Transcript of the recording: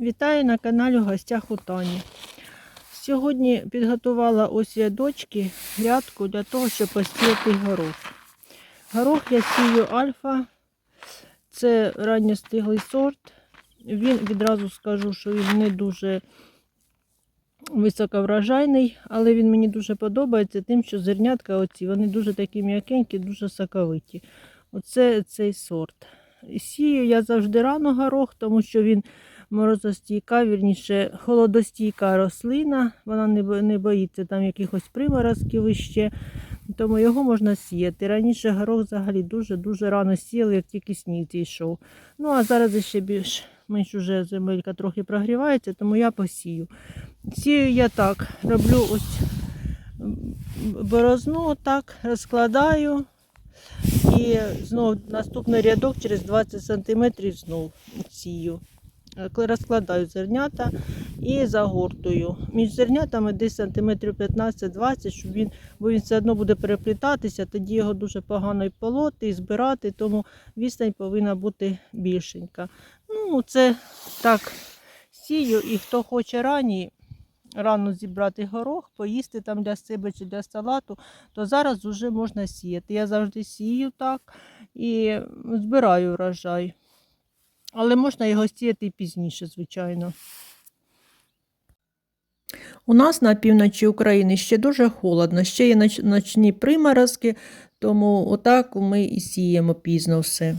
Вітаю на каналі в гостях у Тані. Сьогодні підготувала ось я дочки грядку для того, щоб посіяти горох. Горох я сію альфа, це ранньостиглий сорт. Він відразу скажу, що він не дуже високоврожайний, але він мені дуже подобається тим, що зернятка оці, вони дуже такі м'якенькі, дуже соковиті. Оце цей сорт. Сію я завжди рано горох, тому що він морозостійка, вірніше, холодостійка рослина. Вона не боїться там якихось приморозків іще. Тому його можна сіяти. Раніше горох взагалі дуже-дуже рано сіяли, як тільки сніг зійшов. Ну а зараз ще більш менш уже земелька трохи прогрівається, тому я посію. Сію я так, роблю ось борозну, так, розкладаю. І знов наступний рядок через 20 см знов сію. Розкладаю зернята і загортую. Між зернятами десь сантиметрів 15-20, щоб він, бо він все одно буде переплітатися, тоді його дуже погано і полоти, і збирати, тому відстань повинна бути більшенька. Ну, це так сію, і хто хоче рані, рано зібрати горох, поїсти там для себе чи для салату, то зараз вже можна сіяти. Я завжди сію так і збираю врожай. Але можна його сіяти і пізніше, звичайно. У нас на півночі України ще дуже холодно, ще є ноч- ночні приморозки, тому отак ми і сіємо пізно все.